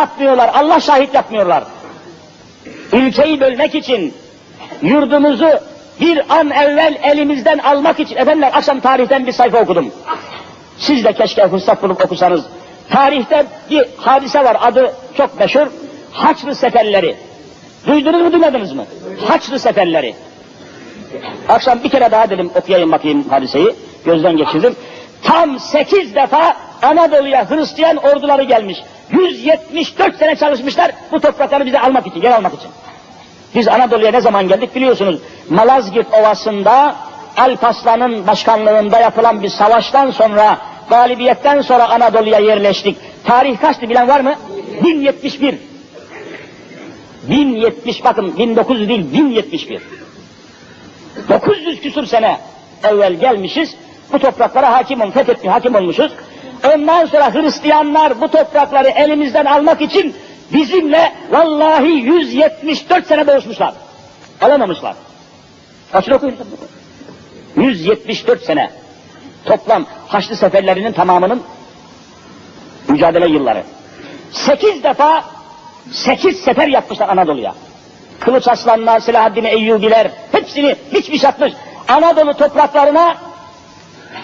yapmıyorlar. Allah şahit yapmıyorlar. Ülkeyi bölmek için yurdumuzu bir an evvel elimizden almak için efendiler akşam tarihten bir sayfa okudum. Siz de keşke fırsat bulup okusanız. Tarihte bir hadise var adı çok meşhur. Haçlı seferleri. Duydunuz mu duymadınız mı? Haçlı seferleri. Akşam bir kere daha dedim okuyayım bakayım hadiseyi. Gözden geçirdim. Tam sekiz defa Anadolu'ya Hristiyan orduları gelmiş. 174 sene çalışmışlar bu toprakları bize almak için, geri almak için. Biz Anadolu'ya ne zaman geldik biliyorsunuz. Malazgirt Ovası'nda Alparslan'ın başkanlığında yapılan bir savaştan sonra, galibiyetten sonra Anadolu'ya yerleştik. Tarih kaçtı bilen var mı? 1071. 1070 bakın 1900 değil 1071. 900 küsur sene evvel gelmişiz. Bu topraklara hakim ol, fethetmiş, hakim olmuşuz. Ondan sonra Hristiyanlar bu toprakları elimizden almak için bizimle vallahi 174 sene boğuşmuşlar. Alamamışlar. Kaçını okuyun. 174 sene. Toplam Haçlı seferlerinin tamamının mücadele yılları. Sekiz defa sekiz sefer yapmışlar Anadolu'ya. Kılıç Aslanlar, Selahaddin Eyyubiler hepsini biçmiş atmış. Anadolu topraklarına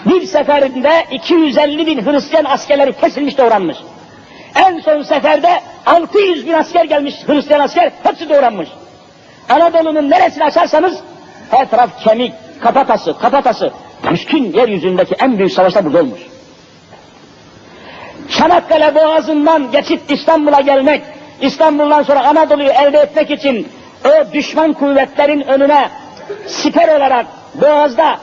bir seferinde 250 bin Hristiyan askerleri kesilmiş doğranmış. En son seferde 600 bin asker gelmiş Hristiyan asker hepsi doğranmış. Anadolu'nun neresini açarsanız her taraf kemik, kafatası, kafatası. Bütün yeryüzündeki en büyük savaşlar burada olmuş. Çanakkale Boğazı'ndan geçip İstanbul'a gelmek, İstanbul'dan sonra Anadolu'yu elde etmek için o düşman kuvvetlerin önüne siper olarak Boğaz'da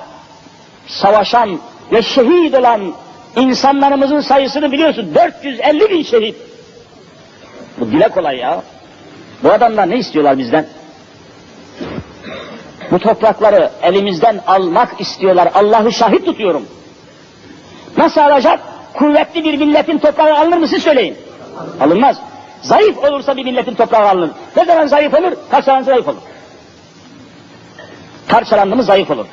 savaşan ve şehit olan insanlarımızın sayısını biliyorsun 450 bin şehit. Bu dile kolay ya. Bu adamlar ne istiyorlar bizden? Bu toprakları elimizden almak istiyorlar. Allah'ı şahit tutuyorum. Nasıl alacak? Kuvvetli bir milletin toprağı alınır mı siz söyleyin. Alınmaz. Zayıf olursa bir milletin toprağı alınır. Ne zaman zayıf olur? Parçalanınca zayıf olur. Parçalandı mı zayıf olur.